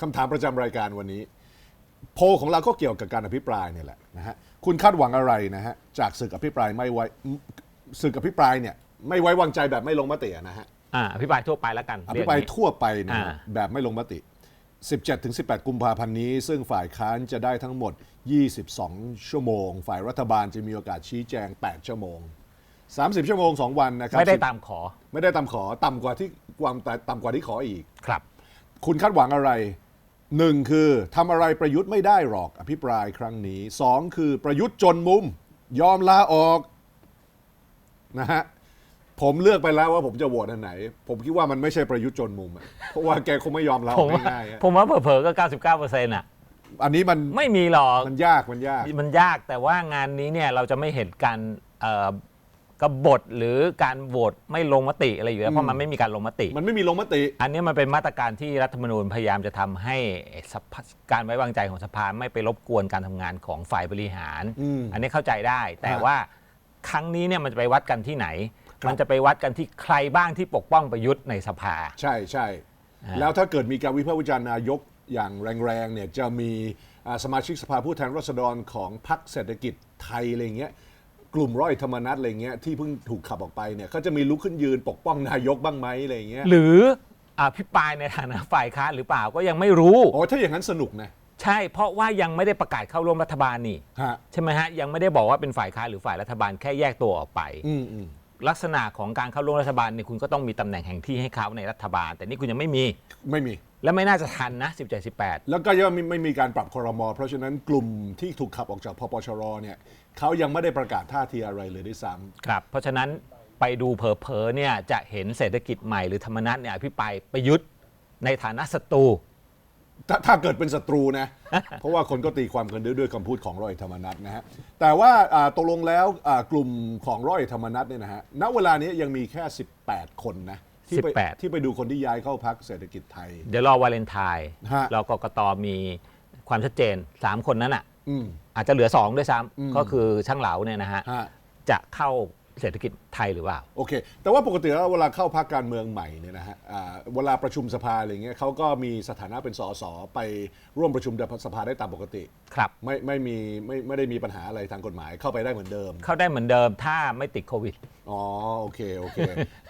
คำถามประจำรายการวันนี้ โพลของเราก็เกี่ยวกับการอภิปรายเนี่ยแหละนะฮะคุณคาดหวังอะไรนะฮะจากศึกอภิปรายไม่ไว้ศึกอภิปรายเนี่ยไม่ไว้วางใจแบบไม่ลงมติอะนะฮะอ่าอภิปรายทั่วไปแล้วกันอภิปรายเงนี้ทั่วไปนะฮะอ่าแบบไม่ลงมติ 17ถึง18 กุมภาพันธ์นี้ ซึ่งฝ่ายค้านจะได้ทั้งหมด 22 ชั่วโมง ฝ่ายรัฐบาลจะมีโอกาสชี้แจง 8 ชั่วโมง 30 ชั่วโมง 2 วันนะครับไม่ได้ตามขอ ไม่ได้ตามขอต่ำกว่าที่ความต่ำกว่าที่ขออีกครับ คุณคาดหวังอะไร หนึ่งคือทำอะไรประยุทธ์ไม่ได้หรอกอภิปรายครั้งนี้สองคือประยุทธ์จนมุม ยอมลาออกนะฮะผมเลือกไปแล้วว่าผมจะโหวตอันไหน ผมคิดว่ามันไม่ใช่ประยุทธ์จนมุมอะเพราะว่าแกคงไม่ยอมลาอผอมกว่าง่ายๆอะผมว่าเผลอๆก็ 99เปอร์เซ็นต์อะ อันนี้มันไม่มีหรอก มันยากมันยาก มันยากแต่ว่างานนี้เนี่ยเราจะไม่เห็นการเอ่อ กบฏหรือการโหวตไม่ลงมติอะไรอยู่แล้วเพราะมันไม่มีการลงมติ มันไม่มีลงมติ อันนี้มันเป็นมาตรการที่รัฐธรรมนูญพยายามจะทำให้สภาการไว้วางใจของสภาไม่ไปรบกวนการทำงานของฝ่ายบริหาร อืมนนี้เข้าใจได้ แต่ฮะว่าครั้งนี้เนี่ยมันจะไปวัดกันที่ไหน ครับ มันจะไปวัดกันที่ใครบ้างที่ปกป้องประยุทธ์ในสภา ใช่ใช่อ่า แล้วถ้าเกิดมีการวิพากษ์วิจารณ์นายกอย่างแรงๆเนี่ยจะมีอ่าสมาชิกสภาผู้แทนราษฎรของพรรคเศรษฐกิจไทยอะไรเงี้ย กลุ่มร้อยธรรมนัตอะไรเงี้ยที่เพิ่งถูกขับออกไปเนี่ยเขาจะมีลุกขึ้นยืนปกป้องนายกบ้างไหมอะไรเงี้ยหรืออภิปรายในฐานะฝ่ายค้านหรือเปล่าก็ยังไม่รู้โอ้ถ้าอย่างนั้นสนุกนะใช่เพราะว่ายังไม่ได้ประกาศเข้าร่วมรัฐบาลนี่ ฮะใช่ไหมฮะ ยังไม่ได้บอกว่าเป็นฝ่ายค้านหรือฝ่ายรัฐบาลแค่แยกตัวออกไป อืมอืมลักษณะของการเข้าร่วมรัฐบาลเนี่ยคุณก็ต้องมีตำแหน่งแห่งที่ให้เขาในรัฐบาล แต่นี่คุณยังไม่มี ไม่มี และไม่น่าจะทันนะ 17 18 แล้วก็ยังไม่ไม่มีการปรับครม เพราะฉะนั้นกลุ่มที่ถูกขับออกจากพปชรเนี่ยเขายังไม่ได้ประกาศท่าทีอะไรเลยด้วยซ้ำครับ เพราะฉะนั้นไปดูเผลอๆเนี่ยจะเห็นเศรษฐกิจใหม่หรือธรรมนัตเนี่ยอภิปรายประยุทธ์ในฐานะศัตรูถ้าถ้าเกิดเป็นศัตรูนะ เพราะว่าคนก็ตีความกันด้วยด้วยคำพูดของร้อยธรรมนัฐนะฮะแต่ว่าอ่าตกลงแล้วอ่ากลุ่มของร้อยธรรมนัฐเนี่ยนะฮะณเวลานี้ยังมีแค่ 18 คนนะ ที่ไป18 ที่ไปดูคนที่ย้ายเข้าพักเศรษฐกิจไทย เดี๋ยวรอวาเลนไทน์ฮะ รอกกตมีความชัดเจน 3 คนนั้นอะ อืม อาจจะเหลือ 2 ด้วยซ้อืมำก็คือช่างเหลาเนี่ยนะฮะ ฮะ จะเข้า เศรษฐกิจไทยหรือเปล่า โอเค แต่ว่าปกติแล้วเวลาเข้าพักการเมืองใหม่เนี่ยนะฮะอ่าเวลาประชุมสภาอะไรเงี้ยเขาก็มีสถานะเป็นสสไปร่วมประชุมสภาได้ตามปกติ ครับ ไม่ไม่มีไม่ไม่ได้มีปัญหาอะไรทางกฎหมายเข้าไปได้เหมือนเดิม เข้าได้เหมือนเดิมถ้าไม่ติดโควิด อ๋อโอเคโอเค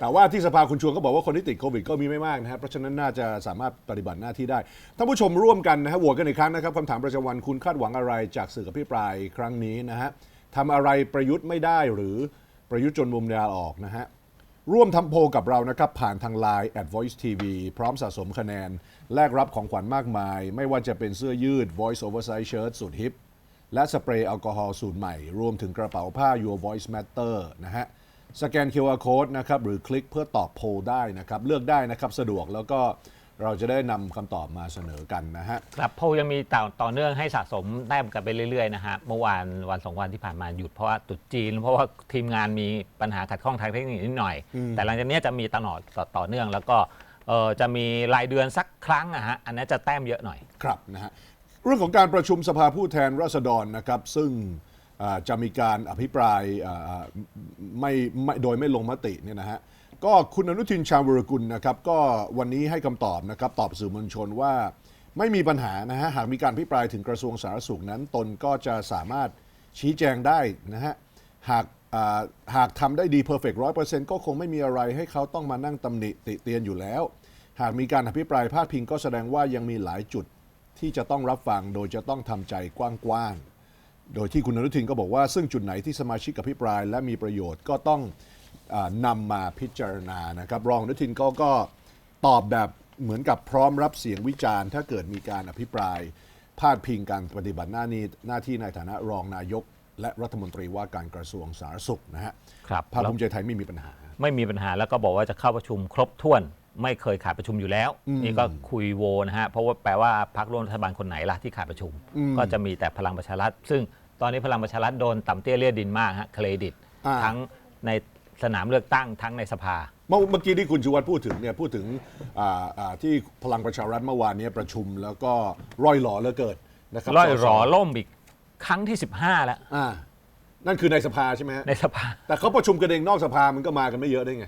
แต่ว่าที่สภาคุณชวนก็บอกว่าคนที่ติดโควิดก็มีไม่มากนะครับเพราะฉะนั้นน่าจะสามารถปฏิบัติหน้าที่ได้ท่านผู้ชมร่วมกันนะฮะโหวตกันอีกครั้งนะครับคำถามประจำวันคุณคาดหวังอะไรจากสื่ออภิปรายครั้งนี้นะฮะทำอะไรประยุทธ์ไม่ได้หรือ ประยุทธ์จนมุมยาออกนะฮะร่วมทำโพลกับเรานะครับ ผ่านทาง Line at Voice TV พร้อมสะสมคะแนน แลกรับของขวัญมากมาย ไม่ว่าจะเป็นเสื้อยืด Voice Oversize Shirt สุดฮิป และสเปรย์แอลกอฮอล์สูตรใหม่ รวมถึงกระเป๋าผ้า Your Voice Matter นะฮะสแกน QR Code นะครับ หรือคลิกเพื่อตอบโพลได้นะครับ เลือกได้นะครับ สะดวกแล้วก็ เราจะได้นำคำตอบมาเสนอกันนะฮะ ครับโพลยังมีต่อต่อเนื่องให้สะสมแต้มกันไปเรื่อยๆนะฮะเมื่อวานวันสองวันที่ผ่านมาหยุดเพราะว่าตรุดจีน เพราะว่าทีมงานมีปัญหาขัดข้องทางเทคนิคนิดหน่อยแต่หลังจากเนี้ยจะมีตลอดต่อต่อเนื่อง แล้วก็เอ่อจะมีรายเดือนสักครั้งอะฮะอันนี้จะแต้มเยอะหน่อย ครับนะฮะเรื่องของการประชุมสภาผู้แทนราษฎรนะครับ ซึ่งอ่าจะมีการอภิปรายอ่าอ่าไม่ไม่โดยไม่ลงมติเนี่ยนะฮะ ก็คุณอนุทินชาญวรกุลนะครับก็วันนี้ให้คำตอบนะครับตอบสื่อมวลชนว่าไม่มีปัญหานะฮะหากมีการอภิปรายถึงกระทรวงสาธารณสุขนั้น ตนก็จะสามารถชี้แจงได้นะฮะหากหากทำได้ดีเพอร์เฟกต์ร้อยเปอร์เซ็นต์ก็คงไม่มีอะไรให้เขาต้องมานั่งตำหนิติเตียนอยู่แล้ว หากมีการอภิปรายพาดพิงก็แสดงว่ายังมีหลายจุดที่จะต้องรับฟังโดยจะต้องทำใจกว้างๆโดยที่คุณอนุทินก็บอกว่าซึ่งจุดไหนที่สมาชิกอภิปราย และมีประโยชน์ก็ต้อง นำมาพิจารณานะครับ รองอนุทินก็ก็ตอบแบบเหมือนกับพร้อมรับเสียงวิจารณ์ ถ้าเกิดมีการอภิปรายพาดพิงการปฏิบัติหน้านี้หน้าที่ในฐานะรองนายก และรัฐมนตรีว่าการกระทรวงสาธารณสุขนะฮะครับพรรคภูมิใจไทยไม่มีปัญหา ไม่มีปัญหาแล้วก็บอกว่าจะเข้าประชุมครบถ้วน ไม่เคยขาดประชุมอยู่แล้วนี่ก็คุยโวนะฮะเพราะว่าแปลว่าพรรคร่วมรัฐบาลคนไหนล่ะที่ขาดประชุมก็จะมีแต่พลังประชารัฐซึ่งตอนนี้พลังประชารัฐโดนต่ำเตี้ยเลียดินมากฮะเครดิต อ่า ทั้งใน สนามเลือกตั้งทั้งในสภา เมื่อเมื่อกี้ที่คุณชูวัตรพูดถึงเนี่ยพูดถึงอ่าอ่าที่พลังประชารัฐเมื่อวานเนี้ประชุมแล้วก็ร่อยหล่อเหลือเกินนะครับร้อยสสหรอล่มอีกครั้งที่ 15 แล้ว อ่านั่นคือในสภาใช่ไหมฮะในสภา แต่เขาประชุมกันเองนอกสภามันก็มากันไม่เยอะได้ไง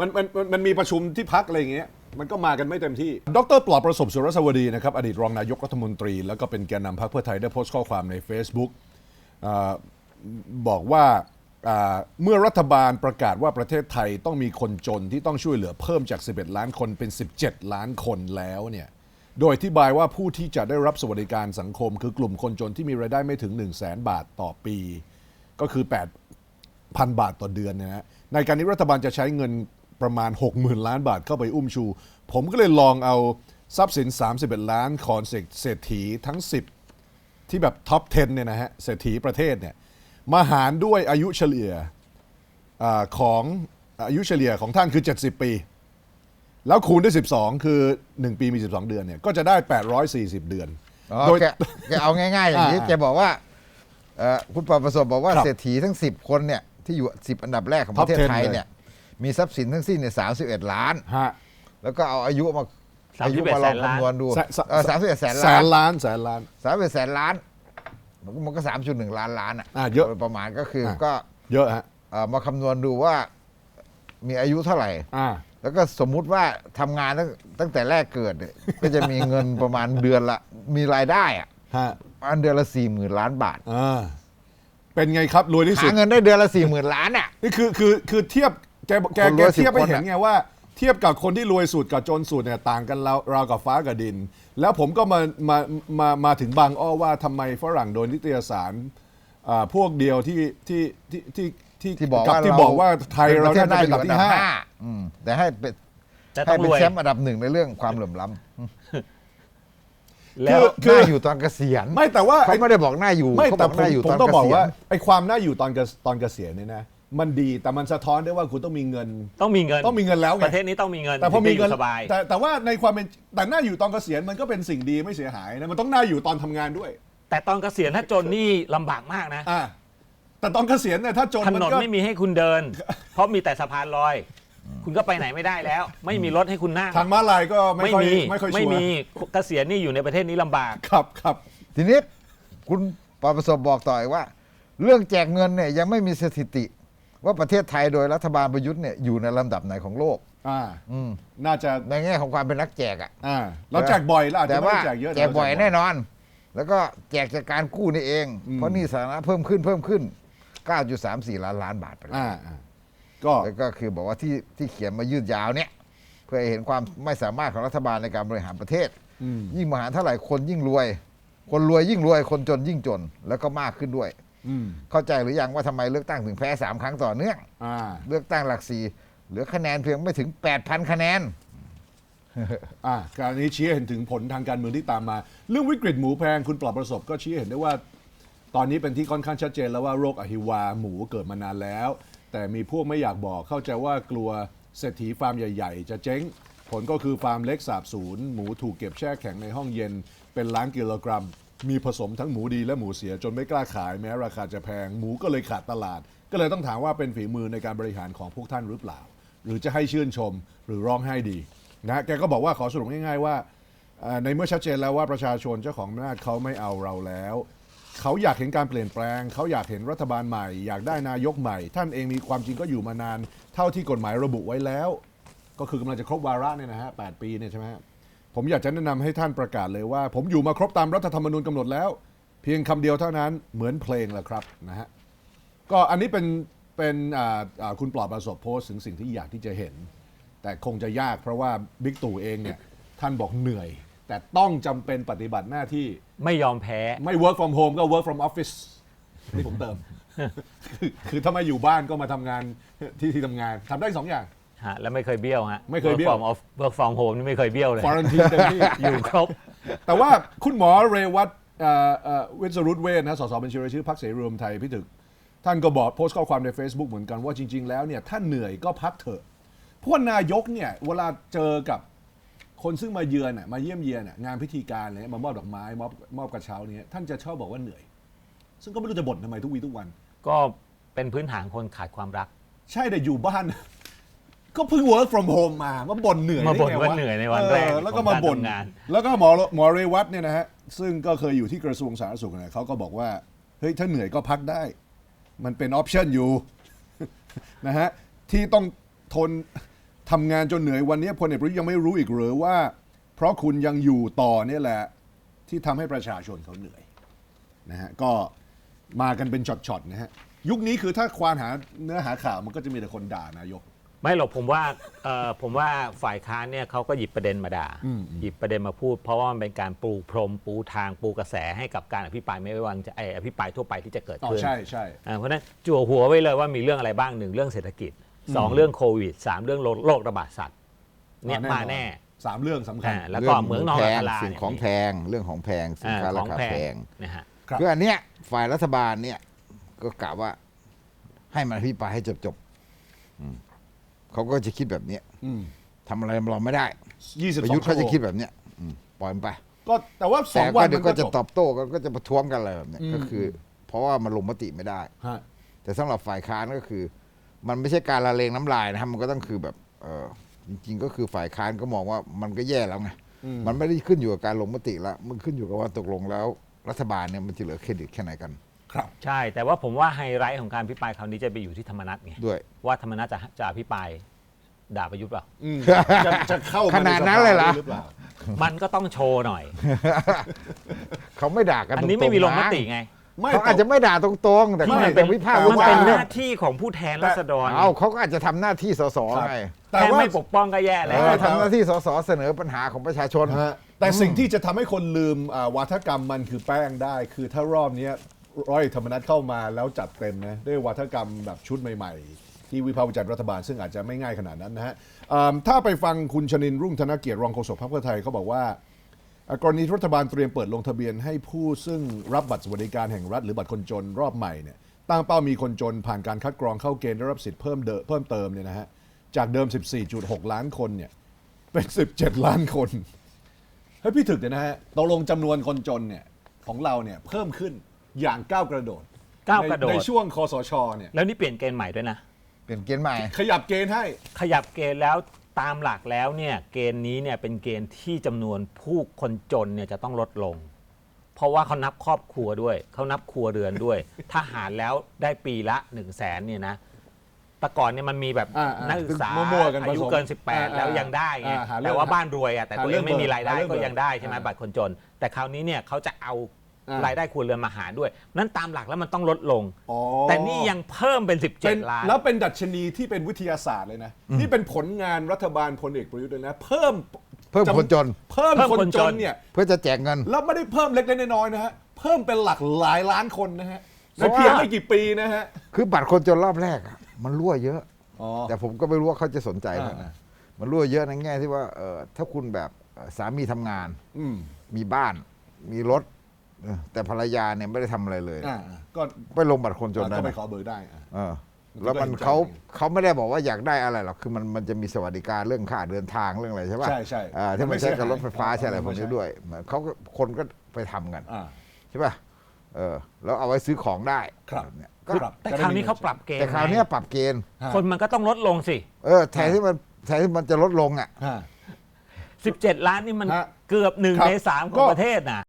มันมันมันมันมีประชุมที่พักอะไรอย่างเงี้ยมันก็มากันไม่เต็มที่ ดรปลอบประสบสุรสวดีนะครับอดีตรองนายกรัฐมนตรี แล้วก็เป็นแกนนำพรรคเพื่อไทยได้โพสต์ข้อความใน Facebook อ่าบอกว่าอ่า เมื่อรัฐบาลประกาศว่าประเทศไทยต้องมีคนจนที่ต้องช่วยเหลือเพิ่มจาก 11 ล้านคนเป็น 17 ล้านคนแล้วเนี่ยโดยอธิบายว่าผู้ที่จะได้รับสวัสดิการสังคม คือกลุ่มคนจนที่มีรายได้ไม่ถึง 1 0 0 0 0แบาทต่อปี ก็คือ8พันบาทต่อเดือนเนยนะฮะในการนี้รัฐบาลจะใช้เงินประมาณ 60,000 ล้านบาทเข้าไปอุ้มชู ผมก็เลยลองเอาทรัพย์สิน 31 ล้านของเศรษฐีทั้ง 10 ที่แบบท็อป 10 เนี่ยนะฮะเศรษฐีประเทศเนี่ย มาหารด้วยอายุเฉลี่ยอาของอายุเฉลี่ยของท่านคือ 70 ปี แล้วคูณด้วย 12 คือ 1 ปีมี 12 เดือนเนี่ยก็จะได้ 840 เดือนอ๋อโดยแกแกเอาง่ายๆ อย่างนี้อ่าแกบอกว่าเอ่อคุณปอประสบบอกว่าครับเศรษฐีทั้ง 10 คนเนี่ยที่อยู่ 10 อันดับแรกของประเทศ Top 10ไทยเลยเนี่ยมีทรัพย์สินทั้งสิ้นเนี่ย31ล้านฮะแล้วก็เอาอายุมา31อายุมาลองแสนล้านคำนวณดูแสนเออสามสิบเอ็ดแสนแสล้านนล้านแสนล้านสามสิบเอ็ดแสนล้าน มันก็มันก็สามจุดหนึ่งล้านล้านอะอ่าเยอะโดประมาณก็คืออ่าก็เยอะฮะเอ่อมาคำนวณดูว่ามีอายุเท่าไหร่ อ่า แล้วก็สมมุติว่าทำงานตั้งตั้งแต่แรกเกิดเนี่ย ก็จะมีเงินประมาณเดือนละมีรายได้อะฮะประมาณเดือนละสี่หมื่นล้านบาทอ่าเป็นไงครับรวยที่สุหาดเงินได้เดือนละสี่หมื่นล้านอะ นี่คือคือคือเทียบแกแกคนรแกวยเทียบ10ให้คนเห็นอะ ไงว่า เทียบกับคนที่รวยสุดกับจนสุดเนี่ยต่างกันราวราวกับฟ้ากับดิน แล้วผมก็มามามามาถึงบางอ้อว่าทำไมฝรั่งโดยนิตยสารอ่าพวกเดียวที่ที่ที่ที่ที่ที่บอกกัว่าที่เราบอกว่าไทยเราป็น่าจะเป็นอันดับที่ห้าอืมแต่ให้เป็นแต่ต้ให้องเป็รนวย แชมป์อันดับหนึ่งในเรื่องความเหลื่อมล้ำแล้วคือน่าอยู่ตอนเกษียณไม่แต่ว่าเขาไม่ได้บอกน่าอยู่ไม่เขาแต่บอกผมน่าอยู่ผมตอนต้องเกบอกษียว่าณไอ้ความน่าอยู่ตอนเกษตอนเกษียณเนี่ยนะ มันดีแต่มันสะท้อนได้ว่าคุณต้องมีเงิน ต้องมีเงินต้องมีเงินแล้วไงประเทศนี้ต้องมีเงินแต่พอมีเงินถึจะยู่สบายแต่แต่ว่าในความเป็นแต่น่าอยู่ตอนเกษียณมันก็เป็นสิ่งดีไม่เสียหายนะมันต้องน่าอยู่ตอนทำงานด้วย แต่ตอนเกษียณถ้าจนนี่ลำบากมากนะอ่าแต่ตอนเกษียณเนี่ยถ้าจนถมันนนก็ไม่มีให้คุณเดิน เพราะมีแต่สะพานลอย คุณก็ไปไหนไม่ได้แล้ว ไม่มีรถให้คุณนั่งทางม้าลายก็ไม่ไม่ค่อยมีไม่ค่อยชัวร์ไม่มีเกษียณนี่อยู่ในประเทศนี้ลำบากครับครับทีนี้คุณปอประสบบอกต่ออีกว่า เรื่องแจกเงินเนี่ยยังไม่มีสถิติ ว่าประเทศไทยโดยรัฐบาลประยุทธ์เนี่ยอยู่ในลำดับไหนของโลก อ่า อืมน่าจะในแง่ของความเป็นนักแจกอะ อ่าเราแจกบ่อยแล้วอาจแต่จะไม่ว่าได้แจกเยอะแจกบ่อยต่เราแน่นอน แล้วก็แจกจากการกู้นี่เอง เพราะหนี่สาธารณะเพิ่มขึ้นเพิ่มขึ้น 9.34 ล้านล้านบาทไปแล้ว อ่าอ่าก็ แล้วก็คือบอกว่าที่ที่เขียนมายืดยาวเนี่ย เพื่อให้เห็นความไม่สามารถของรัฐบาลในการบริหารประเทศ อืม ยิ่งมหารเท่าไหร่คนยิ่งรวย คนรวยยิ่งรวยคนจนยิ่งจน แล้วก็มากขึ้นด้วยอืม เข้าใจหรือยังว่าทำไมเลือกตั้งถึงแพ้สามครั้งต่อเนื่องอ่าเลือกตั้งหลักสี่เหลือคะแนนเพียงไม่ถึง8,000คะแนนอ่าการนี้ชี้ให้เห็นถึงผลทางการเมืองที่ตามมา เรื่องวิกฤตหมูแพงคุณปลอบประสบก็ชี้ให้เห็นได้ว่า ตอนนี้เป็นที่ค่อนข้างชัดเจนแล้วว่าโรคอหิวาหมูเกิดมานานแล้ว แต่มีพวกไม่อยากบอกเข้าใจว่ากลัวเศรษฐีฟาร์มใหญ่ ๆ จะเจ๊ง ผลก็คือฟาร์มเล็กสาบสูญหมูถูกเก็บแช่แข็งในห้องเย็นเป็นล้านกิโลกรัม มีผสมทั้งหมูดีและหมูเสียจนไม่กล้าขายแม้ราคาจะแพง หมูก็เลยขาดตลาด ก็เลยต้องถามว่าเป็นฝีมือในการบริหารของพวกท่านหรือเปล่า หรือจะให้ชื่นชมหรือร้องไห้ดีนะแกก็บอกว่าขอสรุปง่ายๆว่า ในเมื่อชัดเจนแล้วว่าประชาชนเจ้าของอำนาจเขาไม่เอาเราแล้วเขาอยากเห็นการเปลี่ยนแปลง เขาอยากเห็นรัฐบาลใหม่ อยากได้นายกใหม่ ท่านเองมีความจริงก็อยู่มานาน เท่าที่กฎหมายระบุไว้แล้ว ก็คือกำลังจะครบวาระเนี่ยนะฮะแปีเนี่ยใช่ไหมฮะ ผมอยากจะแนะนำให้ท่านประกาศเลยว่า ผมอยู่มาครบตามรัฐธรรมนูญกำหนดแล้ว เพียงคำเดียวเท่านั้นเหมือนเพลงแหละครับนะฮะก็อันนี้เป็นเป็นอ่าอ่าคุณปลอบประสบโพสต์ถึงสิ่งที่อยากที่จะเห็น แต่คงจะยากเพราะว่าบิ๊กตู่เองเนี่ยท่านบอกเหนื่อย แต่ต้องจำเป็นปฏิบัติหน้าที่ไม่ยอมแพ้ไม่ work from home ก็ work from office นี่ผมเติม คือคือถ้าไม่อยู่บ้านก็มาทำงานที่ที่ทำงานทำได้สองอย่าง ฮะแล้วไม่เคยเบี้ยวฮะ ไม่เคยเบี้ยว Work from off- work from home นี่ไม่เคยเบี้ยวเลย ควอรันทีเต็มที่ อยู่ครบ แต่ว่าคุณหมอเรวัตเอ่อเอ่อวิศรุตเวชนะสสบัญชีรายชื่อพรรคเสรีรวมไทยพี่ถึก ท่านก็บอกโพสต์ข้อความใน Facebook เหมือนกันว่าจริง ๆ แล้วเนี่ย ถ้าเหนื่อยก็พักเถอะเพราะว่านายกเนี่ย เวลาเจอกับคนซึ่งมาเยือนน่ะมาเยี่ยมเยียนน่ะงานพิธีการอะไรเลยมามอบดอกไม้มอบมอบกระเช้าเนี่ยท่านจะชอบบอกว่าเหนื่อย ซึ่งก็ไม่รู้จะบ่นทำไมทุกวีทุกวัน ก็เป็นพื้นฐานคนขาดความรัก ใช่แต่อยู่บ้าน ก็เพิ่ง work from home มามาบ่นเหนื่อยมาบ่นได้ไงว่าเหนื่อยในวันแรกเออแล้วก็มาบ่นของการทำงาน แล้วก็หมอหมอเรวัตเนี่ยนะฮะซึ่งก็เคยอยู่ที่กระทรวงสาธารณสุขเนี่ยเขาก็บอกว่าเฮ้ยถ้าเหนื่อยก็พักได้ มันเป็นออปชันอยู่ นะฮะที่ต้องทนทำงานจนเหนื่อยวันนี้พลเอกประยุทธ์ยังไม่รู้อีกหรือว่า เพราะคุณยังอยู่ต่อเนี่ยแหละ ที่ทำให้ประชาชนเขาเหนื่อยนะฮะก็มากันเป็นช็อตๆนะฮะยุคนี้คือถ้าควานหาเนื้อหาข่าวมันก็จะมีแต่คนด่านายก ไม่หรอกผมว่าเอ่อผมว่าฝ่ายค้านเนี่ยเขาก็หยิบประเด็นมาด่าอืม หยิบประเด็นมาพูด เพราะว่ามันเป็นการปูพรมปูทางปูกระแสให้กับการอภิปรายไม่ไว้วางใจเอ่ออภิปรายทั่วไปที่จะเกิดอ๋อขึ้น ใช่ใช่ อ่าเพราะฉะนั้นจั่วหัวไว้เลยว่ามีเรื่องอะไรบ้างหนึ่งเรื่องเศรษฐกิจสองเรื่องโควิดสามเรื่องโรโรคระบาดสัตว์เนี่ยมาแน่ สามเรื่องสำคัญ อ่าแล้วก็เหมืองนองแพอังคราสิ่งเนี่ยของแพงเรื่องของแพงสินอ่าค้าขราองคาแพแพงงนะฮะครับ คืออันเนี้ยฝ่ายรัฐบาลเนี่ยก็กล่าวว่าให้มันอภิปรายให้จบจบๆอืม เขาก็จะคิดแบบเนี้ยอืมทำอะไรเราไม่ได้ยี่สิบประสอยุทงธ์ชั่เขาวโมจะงคิดแบบเนี้ยอืมปล่อยมันไป ก็แต่ว่าสแต่องก็วันเดี๋มัยนวก็ก็จะจบตอบโต้กันก็จะประท้วงกันอะไรแบบเนี้ยอืมก็คือ เพราะว่ามันลงมติไม่ได้ ฮะแต่สำหรับฝ่ายค้านก็คือ มันไม่ใช่การละเลงน้ำลายนะครับมันก็ต้องคือแบบเออจริง ๆ ก็คือฝ่ายค้านก็มองว่ามันก็แย่แล้วไงอืมมันไม่ได้ขึ้นอยู่กับการลงมติละมันขึ้นอยู่กับว่าตกลงแล้ว รัฐบาลเนี่ยมันจะเหลือเครดิตแค่ไหนกัน ครับ ใช่ แต่ว่าผมว่าไฮไลท์ของการอภิปรายคราวนี้จะไปอยู่ที่ธรรมนัตไงด้วย ว่าธรรมนัตจะจะอภิปรายด่าประยุทธ์เปล่า อืมจะจะเข้ามาขนาดนั้นเลยเหรอใสภารือเปล่า มันก็ต้องโชว์หน่อย เขาไม่ด่ากันอันตรงๆนี้ไม่มีลงมนะติไง ไม่เขาอาจจะไม่ด่าตรงๆ แต่เขามัอาจเป็จะนวิพากษ์แต่วิมันจาเป็นรณ์หน้าที่ของผู้แทนราษฎรเอาเขาก็อาจจะทำหน้าที่สสครับไงแต่แค่ว่า ไม่ปกป้องก็แย่เอแล้วอทำหน้าที่สสเสนอปัญหาของประชาชน ฮะแต่สิ่งที่จะทำให้คนลืมอ่าวาทกรรมมันคือแป้งได้ คือถ้ารอบเนี้ย ร้อยธรรมนัฐเข้ามาแล้วจัดเต็มนะด้วยวาทกรรมแบบชุดใหม่ ๆ ที่วิพากษ์วิจารณ์รัฐบาลซึ่งอาจจะไม่ง่ายขนาดนั้นนะฮะอ่าถ้าไปฟังคุณชนินรุ่งธนเกียรติรองโฆษกพรรคเพื่อไทยเขาบอกว่าอ่ากรณีรัฐบาลเตรียมเปิดลงทะเบียนให้ผู้ซึ่งรับบัตรสวัสดิการแห่งรัฐ หรือบัตรคนจนรอบใหม่เนี่ยตั้งเป้ามีคนจนผ่านการคัดกรองเข้าเกณฑ์ได้รับสิทธิ์เพิ่มเดเพิ่มเติมเนี่ยนะฮะจากเดิม 14.6 ล้านคนเนี่ยเป็น 17 ล้านคนเฮ้ยพี่ถึกเนี่ยนะฮะตกลงจำนวนคนจนเนี่ยของเราเนี่ยเพิ่มขึ้น อย่างก้าวกระโดดก้าวกระโดด ในในช่วงคอสชเนี่ยแล้วนี่เปลี่ยนเกณฑ์ใหม่ด้วยนะ เป็นเกณฑ์ใหม่ ขยับเกณฑ์ให้ ขยับเกณฑ์แล้วตามหลักแล้วเนี่ยเกณฑ์นี้เนี่ยเป็นเกณฑ์ที่จำนวนผู้คนจนเนี่ยจะต้องลดลง เพราะว่าเขานับครอบครัวด้วย เขานับครัวเรือนด้วย ถ้าหารแล้วได้ปีละ1นึ่งแสนเนี่ยนะแต่ก่อนเนี่ยมันมีแบบอ่าอ่านักศึกษามั่วๆกันอายุผสมเกิน อ่า18 อ่าแล้วยังได้ไงอ่าหาเรื่องแต่ว่าบ้านรวยอะแต่หาตัวเรื่เอองงไม่มีรายได้หาเรื่องก็ยังได้ใช่ไหมอ่า บัตรคนจน แต่คราวนี้เนี่ยเขาจะเอาอ่า รายได้ครัวเรือนมาหารด้วย นั้นตามหลักแล้วมันต้องลดลง อ๋อแต่นี่ยังเพิ่มเป็น เป็น17 ล้าน แล้วเป็นดัชนีที่เป็นวิทยาศาสตร์เลยนะ นี่เป็นผลงานรัฐบาลพลเอกประยุทธ์เลยนะ เพิ่มเพิ่มคนจน เพิ่มเพิ่มคนคนจจนน เนี่ย เพื่อจะแจกเงิน แล้วไม่ได้เพิ่มเล็กๆน้อยๆนะฮะ เพิ่มเป็นหลักหลายล้านคนนะฮะในเพราะว่าเพียงไม่กี่ปีนะฮะ คือบัตรคนจนรอบแรกอะมันรั่วเยอะ อ๋อ แต่ผมก็ไม่รู้ว่าเขาจะสนใจไหมอ่า นะมันรั่วเยอะในแง่ที่ว่าเออถ้าคุณแบบเอ่อสามีทำงาน อืม มีบ้าน มีรถ เออแต่ภรรยาเนี่ยไม่ได้ทำอะไรเลย อ่าก็ไปลงบัตรคนจนได้ก็ไปนะขอเบอร์ได้อะ เออแล้วมันก็เห็นใจ เขาเขาไม่ได้บอกว่าอยากได้อะไรหรอกคือมันมันจะมีสวัสดิการเรื่องค่าเดินทางเรื่องอะไรใช่ป่ะใช่ใช่อ่าที่ไม่มันใช้กับเสียหายรถไฟฟ้าอ่าใช่อะไรพวกไม่นี้ใช่ด้วยเหมือนเขาก็คนก็ไปทำกัน อ่า ใช่ป่ะ เออ แล้วเอาไว้ซื้อของได้ครับแเนี่ยก็ครับ แต่คราวนี้เขาปรับเกณฑ์แต่คราวเนี้ยปรับเกณฑ์ ฮะคนมันก็ต้องลดลงสิ เออ แทนที่มันแทนที่มันจะลดลงอะ ฮะ 17 ล้านนี่มันฮะเกือบหนึ่งครับในสามขอก็งประเทศนะ